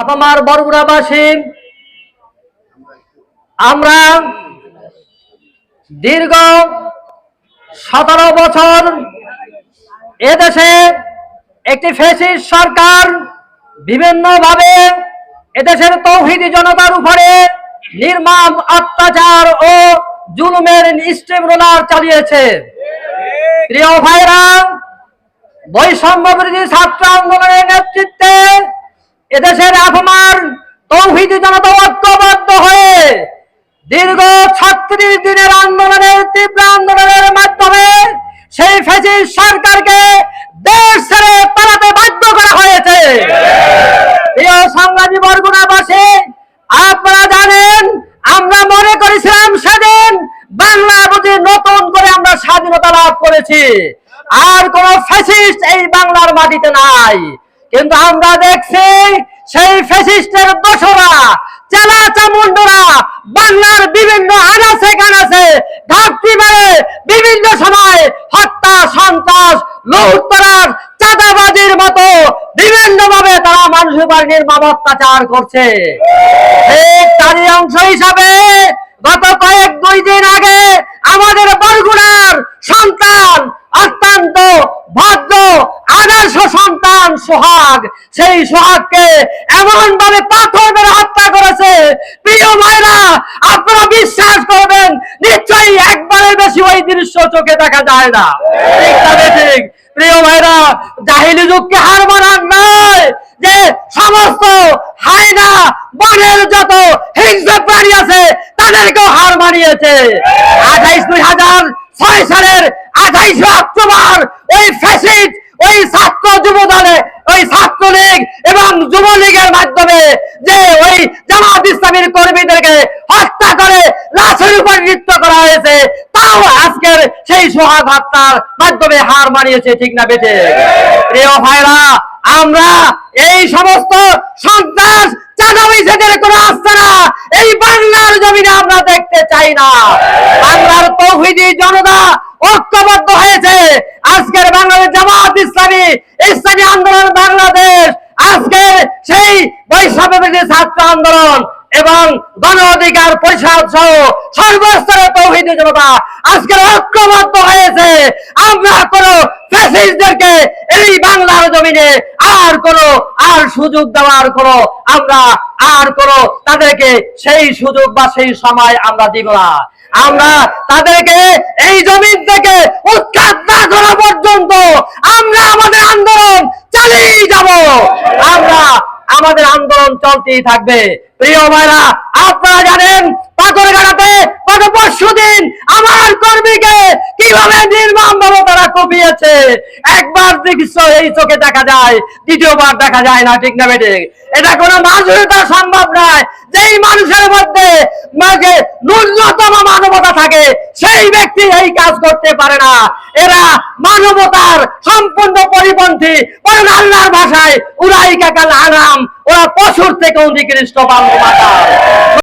আপামার বরগুড়াবাসী, আমরা দীর্ঘ সতেরো বছর এদেশে একটি ফেসিস সরকার বিভিন্নভাবে এদেশের তৌহিদি জনতার উপরে নির্মম অত্যাচার ও জুলুমের স্টিম রোলার চালিয়েছে। প্রিয় ভাইরা, বৈষম্য ছাত্র আন্দোলনের নেতৃত্বে এদেশের আফমার তৌহিদি জনতা ঐক্যবদ্ধ হয়ে দীর্ঘ ছত্রিশ দিনের আন্দোলনের তীব্র আন্দোলনের মাধ্যমে সেই ফেসিস সরকারকে দেশ ছেড়ে পালাতে বাধ্য করা হয়েছে। প্রিয় সংগ্রামী বরগুনাবাসী, আপনারা জানেন, আমরা মনে করেছিলাম সেদিন বাংলা বুঝি নতুন করে আমরা স্বাধীনতা লাভ করেছি। আর কোন ফ্যাসিস্ট এই বাংলার মাটিতে নাই। কিন্তু আমরা দেখছি সেই ফ্যাসিস্টের দোষরা চেলা চামুন্ডরা বাংলার বিভিন্ন আনাচে কানাচে ঘাটতি মেরে বিভিন্ন সময় হত্যা, সন্ত্রাস লুটতরার চাঁদাবাজির মতো বিভিন্ন ভাবে তারা মানুষের উপর নির্মম অত্যাচার করছে। ঠিক তারই অংশ হিসাবে গত কয়েক দুই দিন আগে আমাদের সোহাগ, সেই সোহাগকে এমন ভাবে পাথর মেরে হত্যা করেছে। প্রিয় ভাইরা, আপনারা বিশ্বাস করবেন, নিশ্চয়ই একবারের বেশি ওই দৃশ্য চোখে দেখা যায় না। ঠিক না ঠিক। প্রিয় ভাইরা, জাহিলি যুগকে হার মানার নয় যে সমস্ত হায়না, বনের যত হিংস্র প্রাণী আছে, তাদেরকেও হার মানিয়েছে। আঠাইশ দুই হাজার ছয় সালের আঠাইশে অক্টোবর ওই ফ্যাসিড ওই ছাত্র যুব দলে ওই ছাত্রলীগ এবং যুবলীগের মাধ্যমে যে ওই জামাত ইসলামীর কর্মীদেরকে হত্যা করে লাশের উপর নৃত্য করা হয়েছে, তাও আজকের সেই সোহাগ হত্যার মাধ্যমে হার মানিয়েছে, ঠিক না বেটে প্রিয় ভাইরা, আমরা এই সমস্ত সন্ত্রাস চাঁদাবাইজেদের কোনো আস্তানা এই বাংলার জমিনে আমরা দেখতে চাই না। বাংলার তৌহিদি জনতা ঐক্যবদ্ধ হয়েছে। আজকের বাংলাদেশ জামাত ইসলামী ইসলামী আন্দোলন বাংলাদেশ সেই বৈষম্য বিরোধী ছাত্র আন্দোলন এবং গণ অধিকার পরিষদ সহ সর্বস্তরের তৌহিদি জনতা আজকের ঐক্যবদ্ধ হয়েছে। আমরা কোন ফ্যাসিস্টদেরকে এই বাংলার জমিনে আর কোন, আর সুযোগ দেওয়ার কোন, আমরা আর কোন তাদেরকে সেই সুযোগ বা সেই সময় আমরা দিব না। আমরা তাদেরকে এই জমিন থেকে উৎখাত না করা পর্যন্ত আমরা আমাদের আন্দোলন চালিয়ে যাব আমরা আমাদের আন্দোলন চলতেই থাকবে। প্রিয় ভাইরা, আপনারা জানেন পাথরঘাটাতে গত পরশু দিন, আমার কর্মীকে কীভাবে নির্মম ভাবে তারা কপিয়েছে? একবার দৃশ্য এই চোখে দেখা যায়, দ্বিতীয়বার দেখা যায় না, ঠিক না বেটে? এটা কোনো মানবতা সম্ভব নয়। যেই মানুষের মধ্যে ন্যূনতম সেই ব্যক্তি এই কাজ করতে পারে না। এরা মানবতার সম্পূর্ণ পরিপন্থী। বরং আল্লাহর ভাষায় উড়াই কাকাল আনাম ওরা পশুর থেকে অধিকৃষ্ট বাংলা